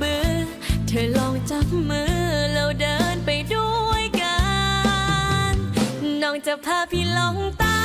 บือ เธอลองจับมือแล้วเดินไปด้วยกัน น้องจะพาพี่ลงใต้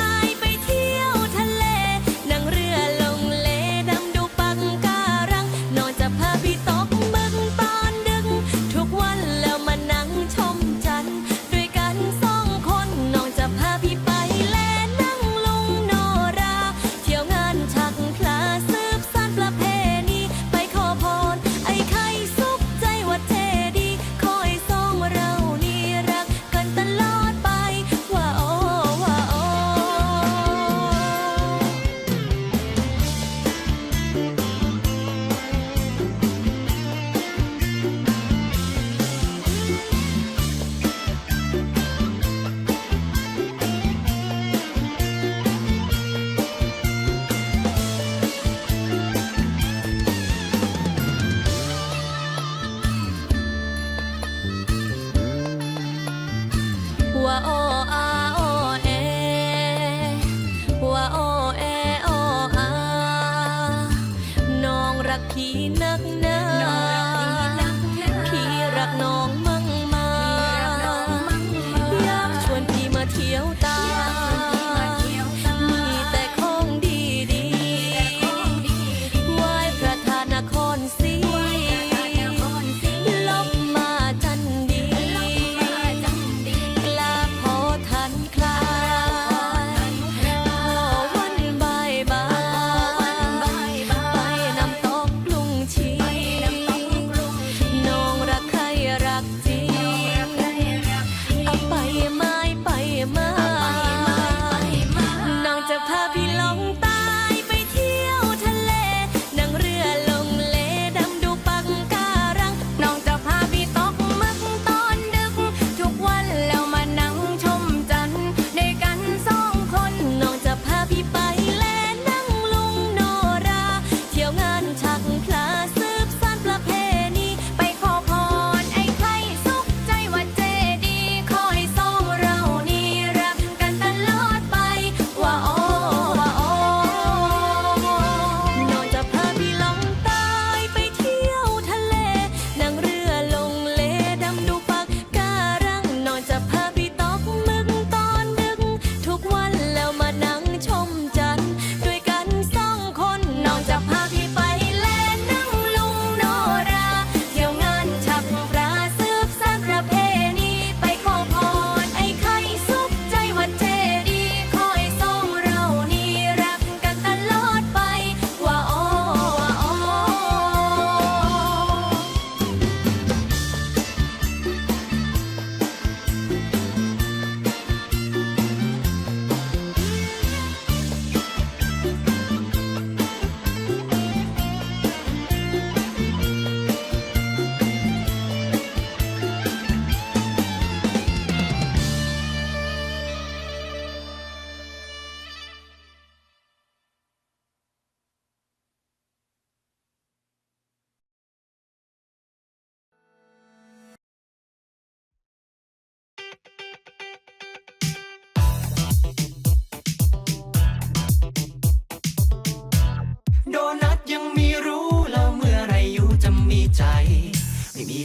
ว่าอ้ออา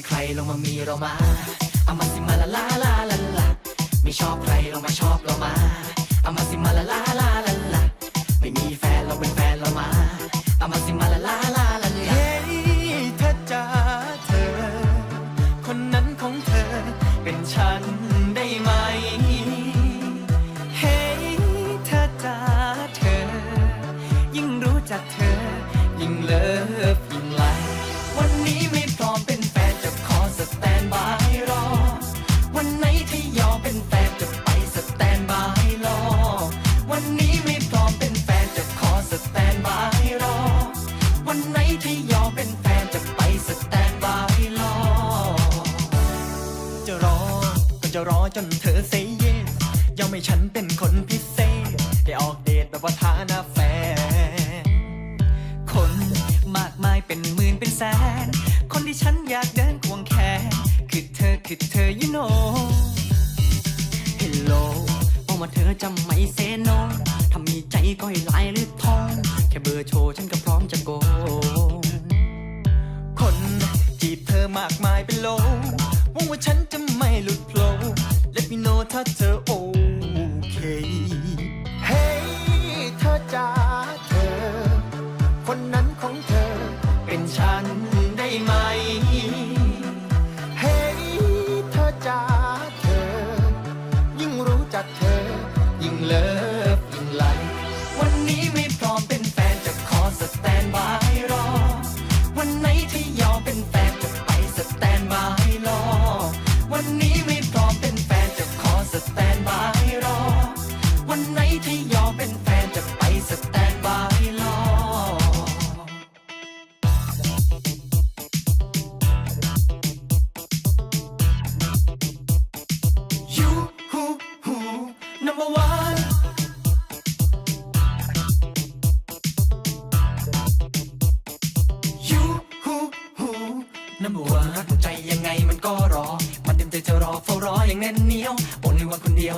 ใครลงมามีเรามาเอามาสิมาละลาลาลาลาไม่ชอบใครลงมาชอบเรามาเอามาสิมาละลาลาลาลาไม่มีแฟน โน เฮลโลมอกว่าเธอจะไม่เซโนถ้ามีใจก็ให้ลายหรือทอง แค่เบอร์โชว์ฉันก็พร้อมจะโกงคนจีบเธอมากมายเป็นโลหวังว่าฉันจะไม่หลุดโผล่ Let me know ถ้าเธอโอ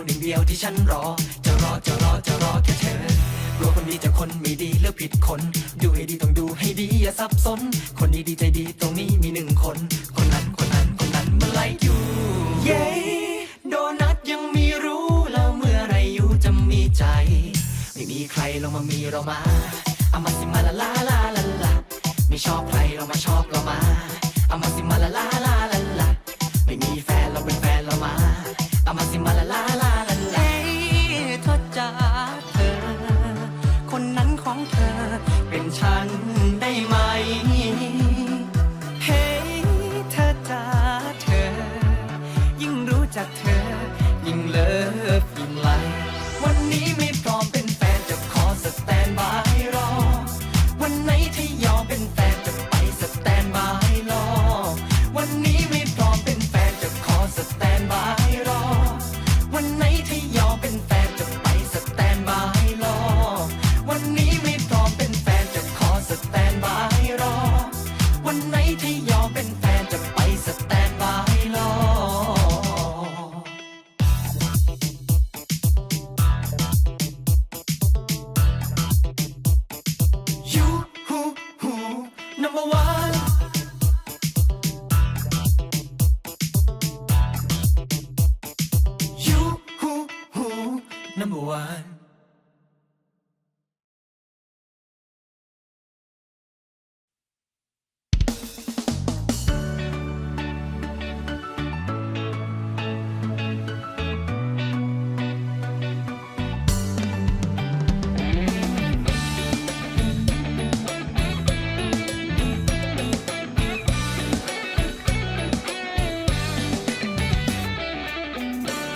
คนเดียวหนึ่งเดียวที่ฉันรอ จะรอจะรอจะรอแค่เธอกลัวคนดีจะคนไม่ดีเลือกผิดคน ดูให้ดีต้องดูให้ดีอย่าสับสน คนดีดีใจดีตรงนี้มีหนึ่งคน คนนั้นคนนั้นคนนั้นมันไล่อยู่ เย้โดนัทยังมีรู้แล้วเมื่อไรอยู่จะมีใจ ไม่มีใครลงมามีเรามาเอามาสิมาละลาลาลาลาไม่ชอบใครเรามาชอบเรามาเอามาสิมาละลาลาลาลาไม่มีแฟน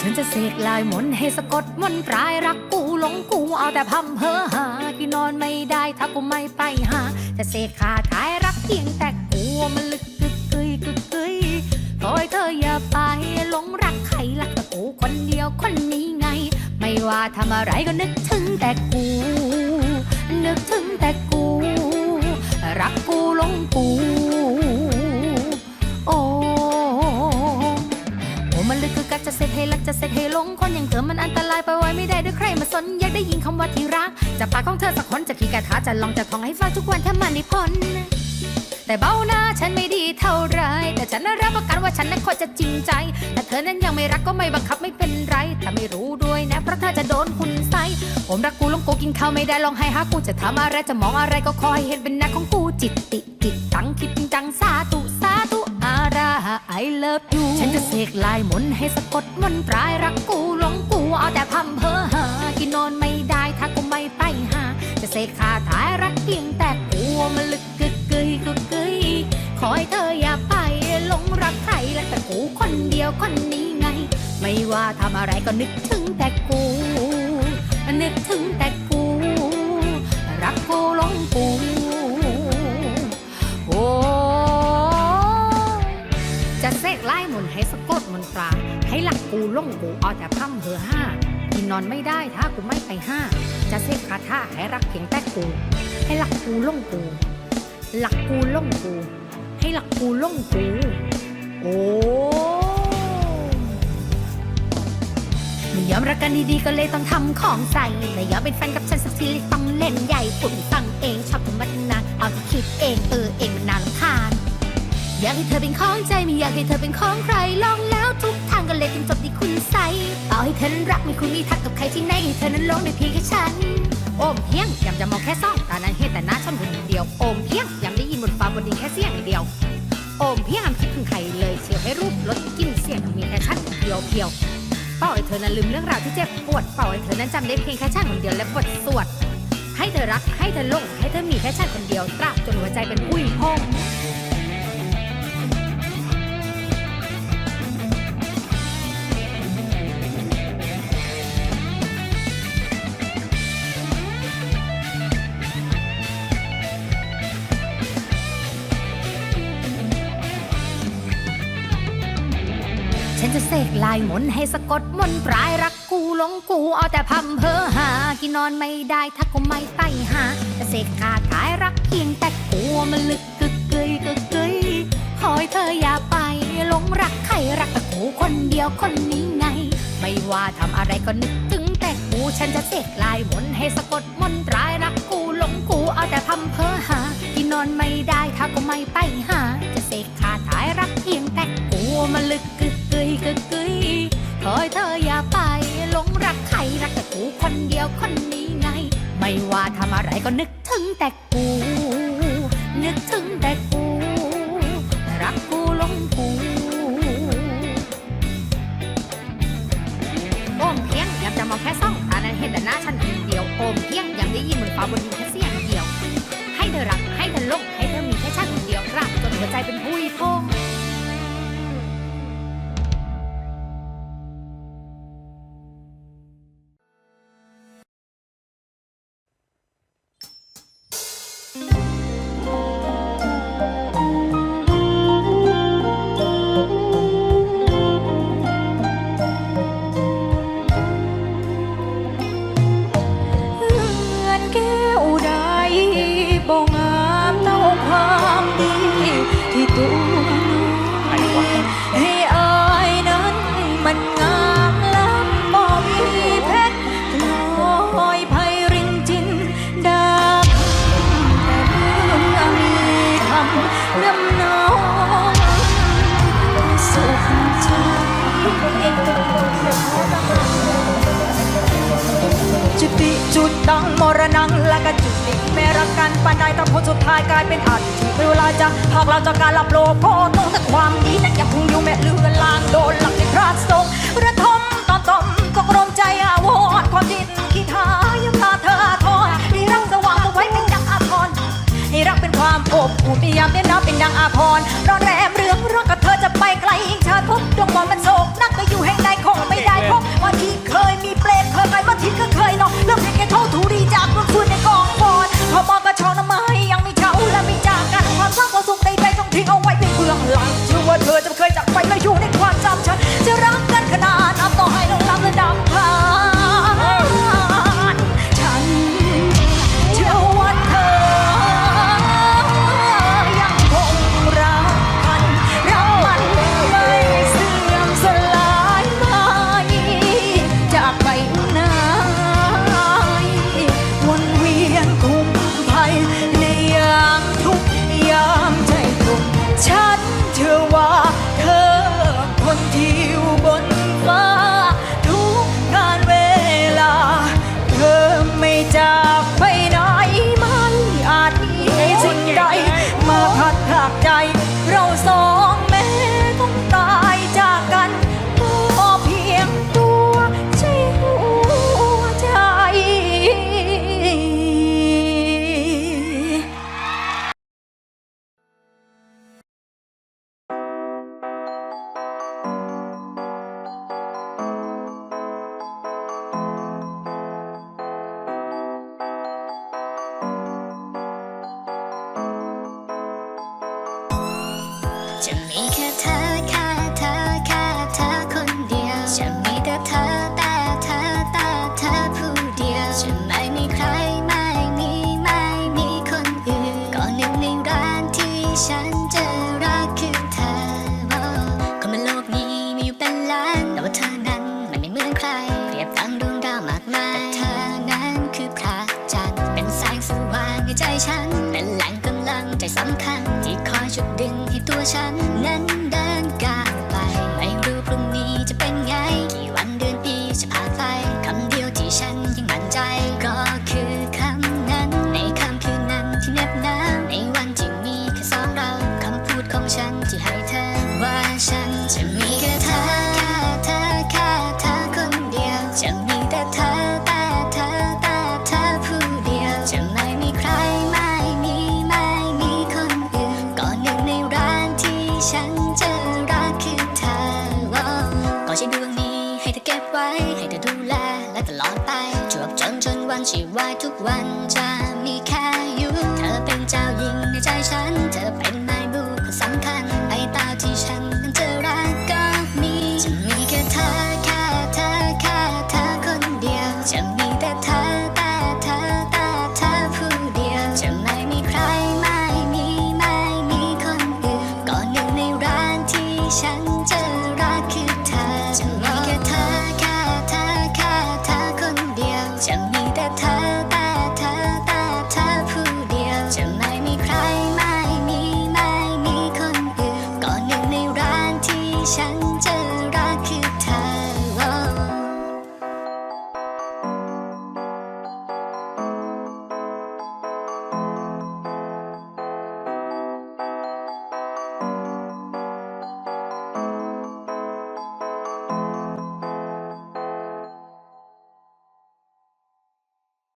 ฉันจะเสกลายมนให้สะกดมนตรายรักกูหลงกูเอาแต่พำเพ้อหาที่นอนไม่ได้ถ้ากูไม่ไปหา จะเสกคาถายรักเพียงแต่กูมันลึกกึกกึยกึกกึยขอให้เธออย่าไปหลงรักใครรักแต่กูคนเดียวคนนี้ไง ไม่ว่าทำอะไรก็นึกถึงแต่กู นึกถึงแต่กู รักกูหลงกู โอ้ มันลึกคือกักจะเสร็จให้รักจะเสร็จให้ลงคนอย่างเธอมันอันตรายไปไว้ไม่ได้ด้วยใครมาสนอยากได้ยินคำว่าที่รักจากปากของเธอสักคนจะขี่กระทาจะลองจะท่องให้ฟังทุกวันถ้ามันไม่พ้นแต่เบ้าหน้าฉันไม่ดีเท่าไร แต่ฉันน่ะรับประกันว่าฉันนั้นคนจะจริงใจ แต่เธอนั้นยังไม่รักก็ไม่บังคับไม่เป็นไร ถ้าไม่รู้ด้วยนะ เพราะเธอจะโดนคุณใส่ผมรักกูลงกูกินข้าวไม่ได้ลองให้หากูจะทำอะไรจะมองอะไรก็คอยเห็นเป็นหน้าของกูจิตติจิตตังคิดจริงจังสาธุ I love you ฉันจะเสกลายมนให้สะกดมนตรายรักกูหลงกูเอาแต่พำเพ้อหากินนอนไม่ได้ถ้ากูไม่ไปหา จะเสกคาถายรักเพียงแต่กูมันลึกกึกกึยกึกกึยขอให้เธออย่าไปหลงรักใครและแต่กูคนเดียวคนนี้ไง ไม่ว่าทำอะไรก็นึกถึงแต่กู นึกถึงแต่ ให้สะกดมนตราให้ให้หลักกูลงกูเอาแต่พร่ำเพอห้ากินนอนไม่ได้ถ้ากูไม่ไปห้า จะเสกคาถาให้รักเพียงแต่กู ให้หลักกูลงกู หลักกูลงกู ให้หลักกูลงกู โอ้ไม่ยอมรักกันดีๆก็เลยต้องทำของใส่ไม่ยอมเป็นแฟนกับฉันสักทีเลยต้องเล่นใหญ่ปุ่นฟังเองชอบธรรมะนานเอาที่คิดเองเออเองมันนารำคาญ อยากให้เธอเป็นของใจไม่อยากให้เธอเป็นของใครลองแล้วทุกทางก็เลยต้องจบที่คุณใสต่อให้เธอนั้นรักไม่คุณมีทักกับใครที่ไหนให้เธอนั้นลงในเพียงแค่ฉัน โอมเพียงยำจะมองแค่ซ่องตานั้นเห็นแต่หน้าฉันคนเดียวโอมเพียงยำได้ยินบนฟ้าบนดินแค่เสียงเดียว โอมเพียงอำคิดถึงใครเลยเชียวให้รูปลดกินเสียงมีแค่ฉันคนเดียวเพียวเป้าให้เธอนั้นลืมเรื่องราวที่เจ็บปวดเป้าให้เธอนั้นจำได้เพียงแค่ฉันคนเดียวและบทสวดให้เธอรักให้เธอหลงให้เธอมีแค่ฉันคนเดียวตราบจนหัวใจเป็นผู้หญิงพง ฉันจะเสกลายมนให้สะกดมนต์ปลายรักกูหลงกูเอาแต่พำเพอหา กินนอนไม่ได้ถ้าก็ไม่ไปหาจะเสกคาถายรักเพียงแต่กลัวมันลึกกึกกึยกึกกึยขอให้เธออย่าไปหลงรักใครรักแต่กูคนเดียวคนนี้ไง ไม่ว่าทำอะไรก็นึกถึงแต่กูฉันจะเสกลายมนให้สะกดมนต์ปลายรักกูหลงกูเอาแต่พำเพอหา กินนอนไม่ได้ถ้าก็ไม่ไปหา จะเสกคาถายรักเพียงแต่กูมันลึกกึกกึยกึ ก็นึก รักกันปานใดแต่ผลสุดท้ายกลายเป็นอันที่เวลาจะหากเราจะการหลับโลภก็ต้องแต่ความดีแต่ยังคงอยู่แม่เลือนลางโดนหลักในพระสงฆ์ระทมตอนตมก็กรมใจอาวรณ์ความดินคิดหายังพาเธออาทรให้รักสว่างเอาไว้เป็นดังอาพรให้รักเป็นความอบอุ่นยามเน้นน้ำเป็นดังอาพรรอนแรมเรื่องรักกับเธอจะไปไกลยิ่งชาพบดวงมองมันโศกนักก็อยู่แห่งใดคงไม่ได้พบวันที่เคยมีเปลนเคยไปวันที่ก็เคยนอนเริ่มเห็นแก่โทษถูก ฟอนพอมองกระชอนมาให้ยังมีเช้าและมีจากกันความเศร้าความสุขใดๆต้องทิ้งเอาไว้เป็นเบื้องหลังเชื่อว่าเธอจะเคยจากไปและอยู่ในความจำฉันจะรัก จะมีแค่เธอ ฉัน เก็บไว้ ให้เธอดูแลและตลอดไปจวบจนจนวันชีวายทุกวันจะมีแค่อยู่ เธอเป็นเจ้าหญิงในใจฉัน